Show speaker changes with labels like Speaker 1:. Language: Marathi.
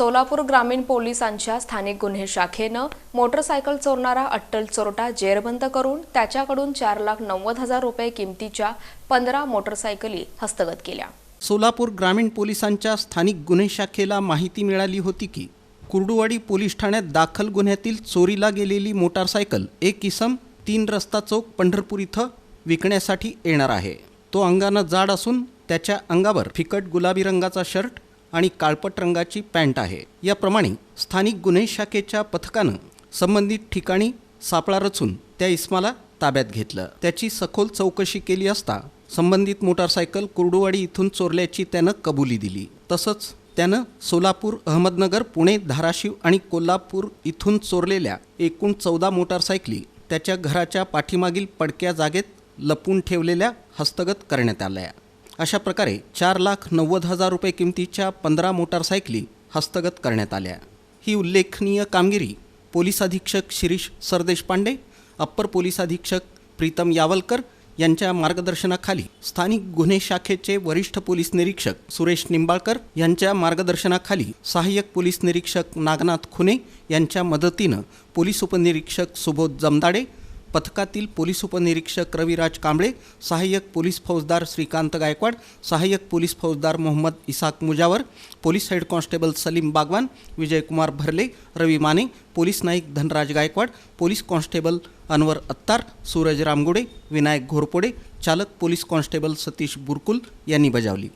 Speaker 1: सोलापूर ग्रामीण पोलिसांच्या स्थानिक गुन्हे शाखेनं मोटरसायकल चोरणारा अट्टल चोरटा जेरबंद करून त्याच्याकडून चार लाख नव्वद हजार रुपये किमतीच्या पंधरा मोटरसायकली हस्तगत केल्या.
Speaker 2: सोलापूर ग्रामीण पोलिसांच्या स्थानिक गुन्हे शाखेला माहिती मिळाली होती की कुर्डुवाडी पोलीस ठाण्यात दाखल गुन्ह्यातील चोरीला गेलेली मोटारसायकल एक इसम तीन रस्ता चौक पंढरपूर इथं विकण्यासाठी येणार आहे. तो अंगानं जाड असून त्याच्या अंगावर फिकट गुलाबी रंगाचा शर्ट आणि काळपट रंगाची पॅन्ट आहे. याप्रमाणे स्थानिक गुन्हे शाखेच्या पथकानं संबंधित ठिकाणी सापळा रचून त्या इस्माला ताब्यात घेतलं. त्याची सखोल चौकशी केली असता संबंधित मोटारसायकल कुर्डुवाडी इथून चोरल्याची त्यानं कबुली दिली. तसंच त्यानं सोलापूर अहमदनगर पुणे धाराशिव आणि कोल्हापूर इथून चोरलेल्या एकूण चौदा मोटारसायकली त्याच्या घराच्या पाठीमागील पडक्या जागेत लपून ठेवलेल्या हस्तगत करण्यात आल्या. अशा प्रकारे चार लाख नव्वद हजार रुपये किमतीच्या पंधरा मोटारसायकली हस्तगत करण्यात आल्या. ही उल्लेखनीय कामगिरी पोलीस अधीक्षक शिरीष सरदेशपांडे अप्पर पोलीस अधीक्षक प्रीतम यावलकर यांच्या मार्गदर्शनाखाली स्थानिक गुन्हे शाखेचे वरिष्ठ पोलीस निरीक्षक सुरेश निंबाळकर यांच्या मार्गदर्शनाखाली सहाय्यक पोलीस निरीक्षक नागनाथ खुने यांच्या मदतीनं पोलीस उपनिरीक्षक सुबोध जमदाडे पथकातील पोलीस उपनिरीक्षक रविराज कांबळे सहाय्यक पोलीस फौजदार श्रीकांत गायकवाड सहाय्यक पोलीस फौजदार Mohammed Isaq Mujawar police head constable Salim Bagwan Vijaykumar Bharle Ravi Mane police Naik Dhanraj Gaikwad police constable Anwar Attar Suraj Ramgude Vinayak Ghorpode चालक पोलीस कॉन्स्टेबल सतीश बुरकुल यांनी बजावली.